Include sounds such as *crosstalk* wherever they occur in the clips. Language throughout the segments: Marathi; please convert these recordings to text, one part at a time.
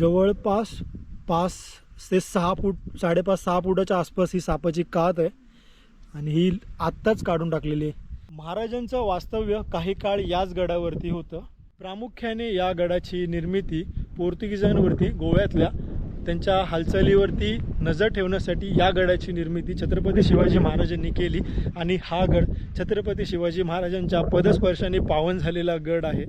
जवळपास पाच ते सहा फूट साडेपाच सहा फुटाच्या आसपास ही सापाची कात आहे. आणि ही आत्ताच काढून टाकलेली आहे. महाराजांचं वास्तव्य काही काळ याच गडावरती होतं. प्रामुख्याने या गडाची निर्मिती पोर्तुगीजांवरती गोव्यातल्या त्यांच्या हालचालीवरती नजर ठेवण्यासाठी या गडाची निर्मिती छत्रपती शिवाजी महाराजांनी केली. आणि हा गड छत्रपती शिवाजी महाराजांच्या पदस्पर्शाने पावन झालेला गड आहे.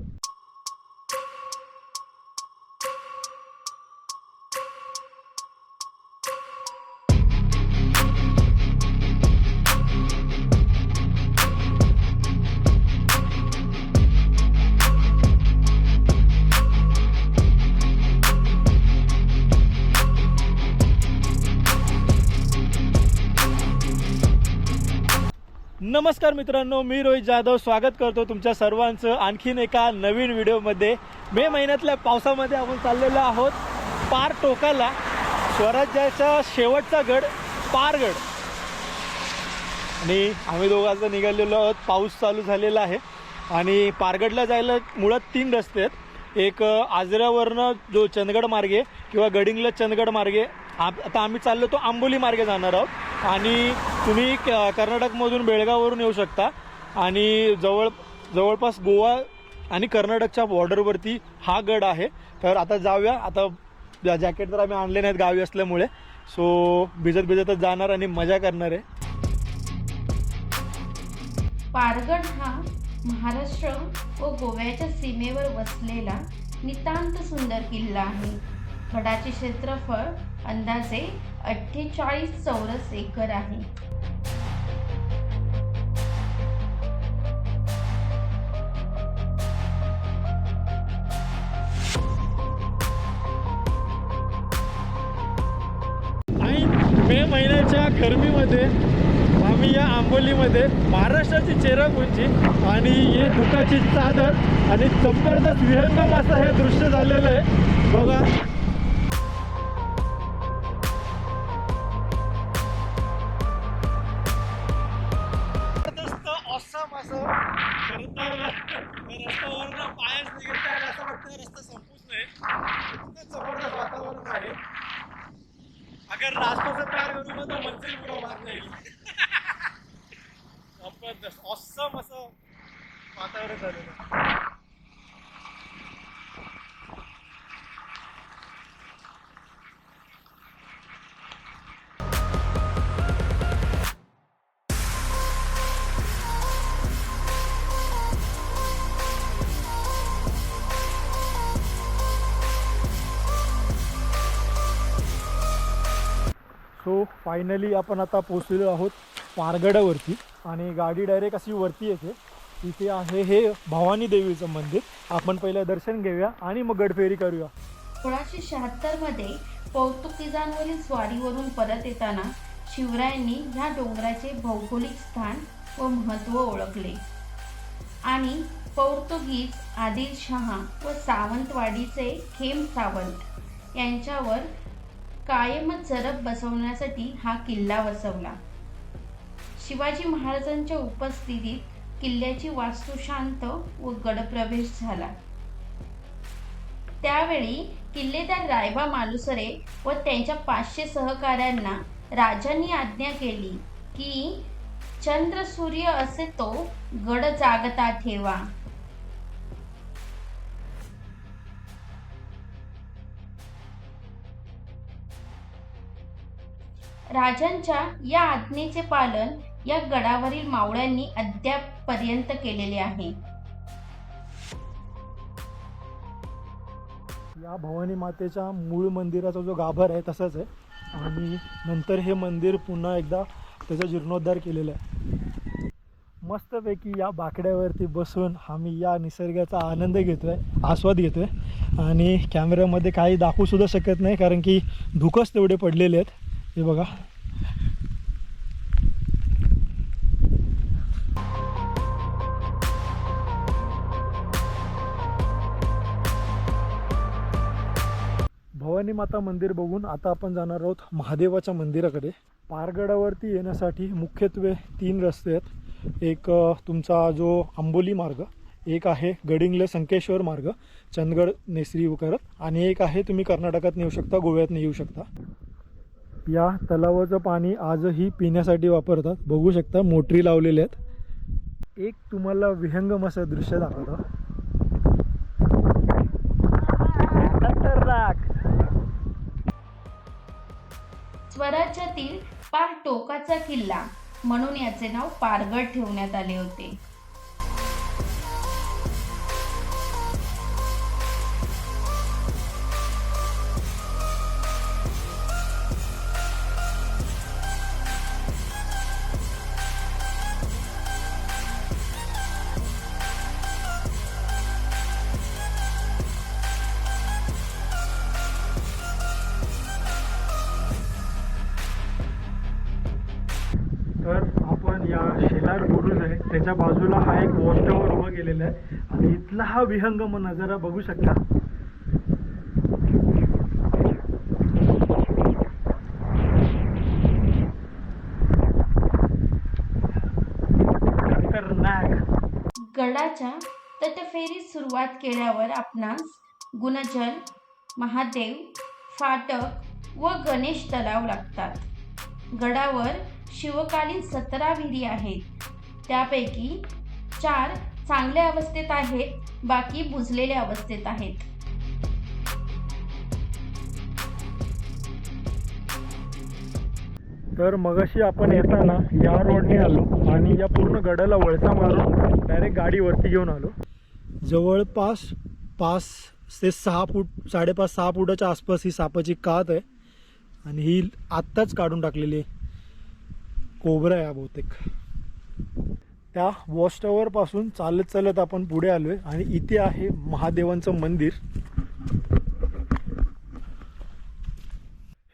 नमस्कार मित्रांनो मी रोहित जाधव. स्वागत करतो तुमच्या सर्वांचं आणखीन एका नवीन व्हिडिओमध्ये. मे महिन्यातल्या पावसामध्ये आपण चाललेलो आहोत पार टोकाला. स्वराज्याचा शेवटचा गड पारगड आणि आम्ही दोघांचं निघालेलो आहोत. पाऊस चालू झालेला आहे. आणि पारगडला जायला मुळात तीन रस्ते आहेत. एक आजऱ्यावरनं जो चंदगड मार्गे किंवा गडिंगला चंदगड मार्गे आप- आता आम्ही चाललो तो आंबोली मार्गे जाणार आहोत. आणि तुम्ही क- कर्नाटकमधून बेळगाववरून येऊ शकता. आणि जवळ जवळपास गोवा आणि कर्नाटकच्या बॉर्डरवरती हा गड आहे. तर आता जाऊया. आता जॅकेट तर आम्ही आणले नाहीत गावी असल्यामुळे. सो भिजत भिजतच जाणार आणि मजा करणार आहे. पारगड हा महाराष्ट्र व गोव्याच्या सीमेवर वसलेला नितांत सुंदर किल्ला आहे. गडाचे क्षेत्रफळ अंदाजे अठ्ठेचाळीस चौरस एकर आहे. आणि मे महिन्याच्या गरमीमध्ये आम्ही या आंबोलीमध्ये महाराष्ट्राची चेरापुंजी आणि हे दुखाची चादर आणि जबरदस्त विहंगम असं हे दृश्य झालेलं आहे. बघा. पायच निघत आहे असं वाटतं रस्ता संपूच नाही. जबरदस्त वातावरण आहे. अगर रास्ता से प्यार करूंगा तो मंजिल पूरा मार जाएगी *laughs* जबरदस्त ऑसम असं वातावरण झालेलं फायनली आपण आता पोचलेलो आहोत पारगडावरती आणि गाडी डायरेक्ट अशी वरती येते. तिथे आहे हे भवानी देवीचं मंदिर. आपण पहिलं दर्शन घेऊया आणि मग गडफेरी करूया. सोळाशे शहात्तरमध्ये पोर्तुगीजांवरील स्वारीवरून परत येताना शिवरायांनी ह्या डोंगराचे भौगोलिक स्थान व महत्त्व ओळखले. आणि पोर्तुगीज आदिलशहा व सावंतवाडीचे खेम सावंत यांच्यावर कायमच जरब बसवण्यासाठी हा किल्ला वसवला. शिवाजी महाराजांच्या उपस्थितीत किल्ल्याची वास्तू शांत व गडप्रवेश झाला. त्यावेळी किल्लेदार रायबा मालुसरे व त्यांच्या पाचशे सहकाऱ्यांना राजांनी आज्ञा केली की चंद्र सूर्य असे तो गड जागता ठेवा. राजांच्या या आज्ञेचे पालन या गडावरील मावळ्यांनी अद्याप पर्यंत केलेले आहे. या भवानी मातेच्या मूळ मंदिराचा जो गाभार आहे तसाच आहे. आणि नंतर हे मंदिर पुन्हा एकदा त्याचा जीर्णोद्धार केलेला आहे. मस्तपैकी या बाकड्यावरती बसून आम्ही या निसर्गाचा आनंद घेतोय आस्वाद घेतोय. आणि कॅमेऱ्यामध्ये काही दाखवू सुद्धा शकत नाही कारण की धुकच तेवढे पडलेले आहेत. हे बघा. भवानी माता मंदिर बघून आता आपण जाणार आहोत महादेवाच्या मंदिराकडे. पारगडावरती येण्यासाठी मुख्यत्वे तीन रस्ते आहेत. एक तुमचा जो आंबोली मार्ग एक आहे गडिंगले संकेश्वर मार्ग चंदगड नेसरी करत आणि एक आहे तुम्ही कर्नाटकात नेऊ शकता गोव्यात येऊ शकता. या तलावाचं पाणी आजही पिण्यासाठी वापरतात. बघू शकता मोटरी लावलेल्या आहेत. एक तुम्हाला विहंगम असं दृश्य दाखवतो. स्वराज्यातील पार टोकाचा किल्ला म्हणून याचे नाव पारगड ठेवण्यात आले होते. तर आपण या शेलार बुरुज आहे. त्याच्या बाजूला हा एक वॉच टॉवर उभा केलेला आहे. आणि इथला हा विहंगम नजारा बघू शकता. गडाच्या तटफेरीत सुरुवात केल्यावर आपणास गुणजल महादेव फाटक व गणेश तलाव लागतात. गडावर शिवकालीन सतरा विहिरी आहेत. त्यापैकी चार चांगल्या अवस्थेत आहेत बाकी बुजलेल्या अवस्थेत आहेत. तर मगाशी आपण येताना या रोडने आलो आणि या पूर्ण गडाला वळसा मारून डायरेक्ट गाडी वरती घेऊन आलो. जवळपास पाच ते सहा फूट साडेपाच सहा फुटाच्या आसपास ही सापाची कात आहे. आणि ही आत्ताच काढून टाकलेली आहे. कोबरा आहे बहुतेक. त्या वॉच टॉवरपासून चालत चालत आपण पुढे आलोय आणि इथे आहे महादेवांचं मंदिर.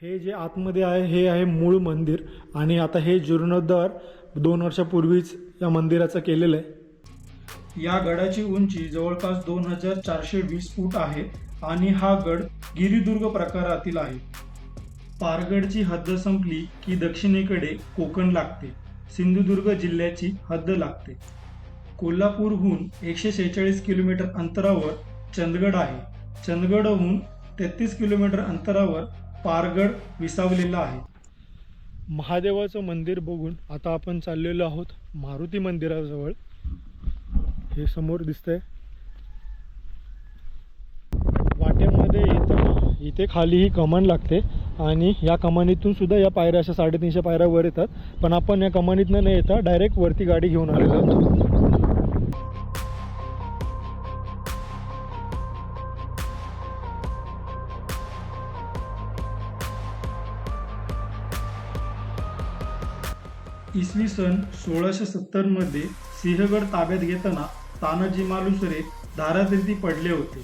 हे जे आतमध्ये आहे हे आहे मूळ मंदिर आणि आता हे जीर्णोद्धार दोन वर्षापूर्वीच या मंदिराचं केलेलं आहे. या गडाची उंची जवळपास दोन हजार चारशे वीस फूट आहे आणि हा गड गिरिदुर्ग प्रकारातील आहे. पारगडची हद्द संपली की दक्षिणेकडे कोकण लागते. सिंधुदुर्ग जिल्ह्याची हद्द लागते. कोल्हापूरहून एकशे शेहेचाळीस किलोमीटर अंतरावर चंदगड आहे. चंदगडहून तेहतीस किलोमीटर अंतरावर पारगड विसावलेला आहे. महादेवाचं मंदिर बघून आता आपण चाललेलो आहोत मारुती मंदिराजवळ. हे समोर दिसतंय. वाटेमध्ये येताना इथे खाली ही कमान लागते. आणि या कमानीतून सुद्धा या पायऱ्या अशा साडेतीनशे पायऱ्या वर येतात. पण आपण या कमानीतनं न येता डायरेक्ट वरती गाडी घेऊन आलेलो आहोत. इसवी सन सोळाशे सत्तरमध्ये सिंहगड ताब्यात घेताना तानाजी मालुसरे धारातीर्थी पडले होते.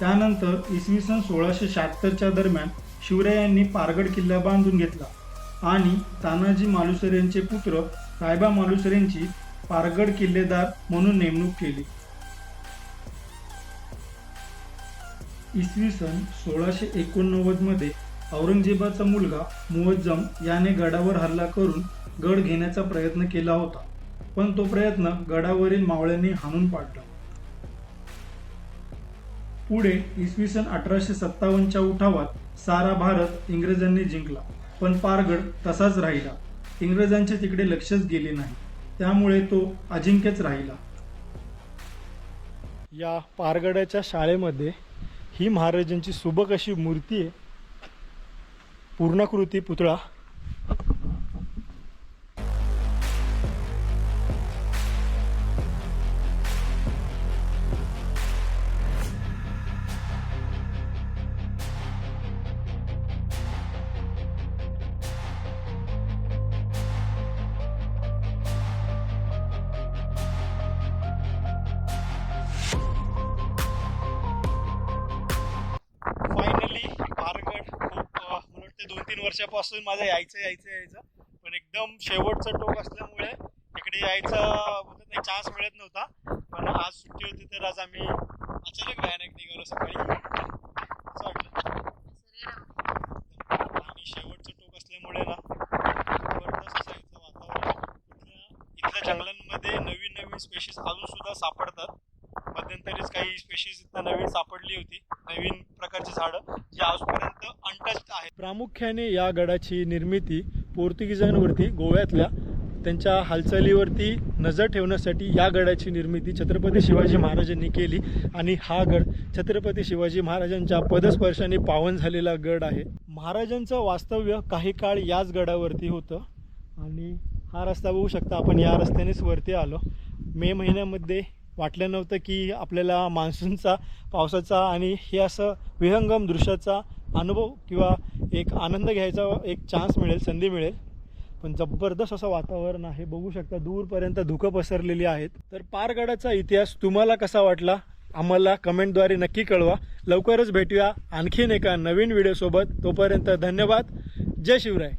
त्यानंतर इसवी सन सोळाशे शहात्तरच्या दरम्यान शिवरायांनी पारगड किल्ला बांधून घेतला आणि तानाजी मालुसरेंचे पुत्र रायबा मालुसरेंची पारगड किल्लेदार म्हणून नेमणूक केली. इसवी सन सोळाशे एकोणनव्वदमध्ये औरंगजेबाचा मुलगा मुअज्जम याने गडावर हल्ला करून गड घेण्याचा प्रयत्न केला होता पण तो प्रयत्न गडावरील मावळ्यांनी हाणून पाडला. पुढे इसवी सन अठराशे सत्तावन्नच्या उठावात सारा भारत इंग्रजांनी जिंकला. पण पारगड तसाच राहिला. इंग्रजांचे तिकडे लक्षच गेले नाही. त्यामुळे तो अजिंक्यच राहिला. या पारगडाच्या शाळेमध्ये ही महाराजांची सुबक अशी मूर्ती आहे. पूर्णाकृती पुतळा. वर्षापासून माझं यायचं यायचं यायचं. पण एकदम शेवटचं टोक असल्यामुळे इकडे यायचा नाही चान्स मिळत नव्हता. पण आज सुट्टी होती तर आज आम्ही अचानक भयानक निघालो सकाळी. असं वाटलं. आणि शेवटचं टोक असल्यामुळे ना जबरदस्त असं इथलं वातावरण. इथल्या इथल्या जंगलांमध्ये नवीन नवीन स्पेशीज अजून सुद्धा सापडतात. स्पेशीज नवीन सापडली होती. नवीन प्रकारची झाडं जी आजपर्यंत अनटच्ड आहेत. प्रामुख्याने या गडाची निर्मिती पोर्तुगीजांवरती गोव्यातल्या त्यांच्या हालचालीवरती नजर ठेवण्यासाठी या गडाची निर्मिती छत्रपती शिवाजी महाराजांनी केली आणि हा गड छत्रपती शिवाजी महाराजांच्या पदस्पर्शाने पावन झालेला गड आहे. महाराजांचं वास्तव्य काही काळ याच गडावरती होतं आणि हा रस्ता बघू शकता आपण. या रस्त्यानेच वरती आलो. मे महिन्यामध्ये वाटलं नव्हतं की आपल्याला मान्सूनचा पावसाचा आणि हे असं विहंगम दृश्याचा अनुभव किंवा एक आनंद घ्यायचा एक चान्स मिळेल संधी मिळेल. पण जबरदस्त असं वातावरण आहे. बघू शकता दूरपर्यंत धुकं पसरलेली आहेत. तर पारगडाचा इतिहास तुम्हाला कसा वाटला? आम्हाला कमेंटद्वारे नक्की कळवा. लवकरच भेटूया आणखीन एका नवीन व्हिडिओसोबत तोपर्यंत धन्यवाद. जय शिवराय.